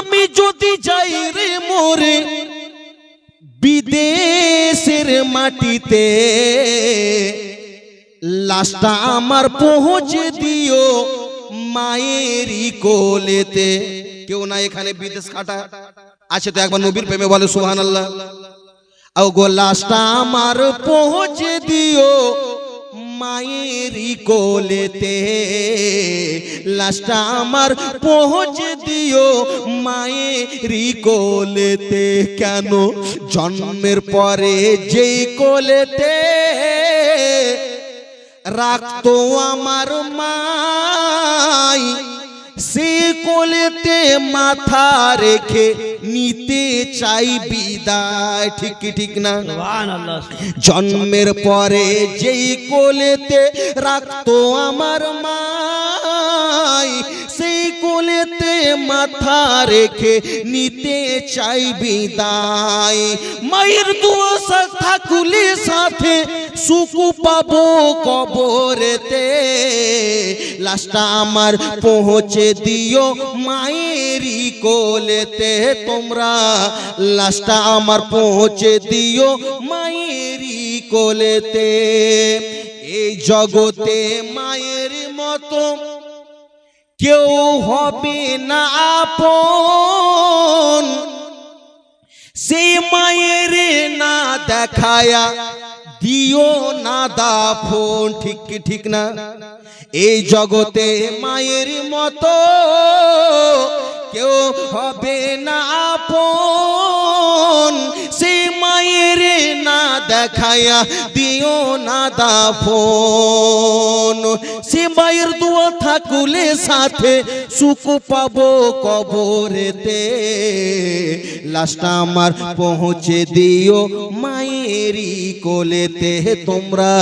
আমি যদি যাই রে মোরে বিদেশের মাটিতে, লাশটা আমার পৌঁছে দিও মায়েরই কোলেতে। কেউ না এখানে বিদেশ কাটা আছে তো একবার নবীর প্রেমে বলে সুহান আল্লাহ ও গো, লাশটা আমার পৌঁছে দিও মায়েরই কোলেতে লাশটা আমার পৌঁছে দিও মায়েরই কোলেতে। কেন? জন্মের পরে যেই কোলেতে রাখতো আমার সে কোলেতে মাথা রেখে নিতে চাই বিদায়। ঠিক ঠিক না? জন্মের পরে যেই কোলেতে রাখতো আমার মাই সেই কোলেতে মাথা রেখে নিতে চাই বিদায়। মায়ের দুয়াশা থাকুলে সাথে সুখ পাবো কবরেতে। লাশটা আমার পৌঁছে দিও মায়েরই কোলেতে। তোমরা লাশটা আমার পৌঁছে দিও মায়েরই কোলেতে। এই জগতে মায়ের মতো কেউ হবে না আপন। সেই মায়ের না দেখায়া দিও না দা ফোন ঠিক কি ঠিক না? এই জগতে মায়ের মতো কেউ হবে না আপন। না দেখায়া দিও না দাফন। সে মায়ের দোয়া থাকুলে সাথে সুখ পাবো কবরেতে। লাশটা আমার পৌঁছে দিও মায়েরই কোলেতে। তোমরা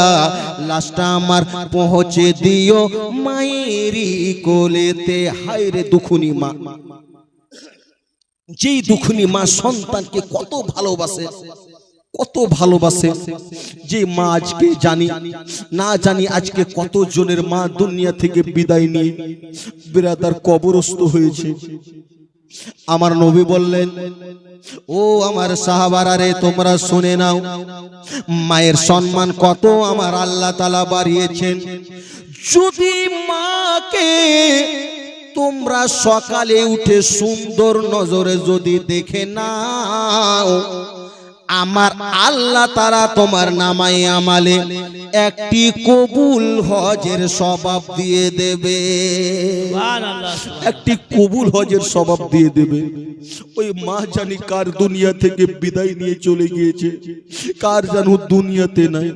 লাশটা আমার পৌঁছে দিও মায়েরই কোলেতে। হায় রে দুখুনি মা। যেই দুখুনি মা সন্তানকে কত ভালোবাসে। কত ভালোবাসে যে মা আজকে জানি, না জানি আজকে কত জনের মা দুনিয়া থেকে বিদায় নিয়ে বিরাদার কবরস্থ হয়েছে। আমার নবী বললেন, ও আমার সাহাবারা রে, তোমরা শুনে নাও, মায়ের সম্মান কত আমার আল্লাহ তালা বাড়িয়েছেন। যদি মাকে তোমরা সকালে উঠে সুন্দর নজরে যদি দেখে নাও আমার আল্লাহ তারা তোমার নামাই আমালে একটি কবুল হজের স্বভাব দিয়ে দেবে। একটি কবুল হজের স্বভাব দিয়ে দেবে। ওই মা জানি কার দুনিয়া থেকে বিদায় নিয়ে চলে গিয়েছে কার জানো দুনিয়াতে নাই।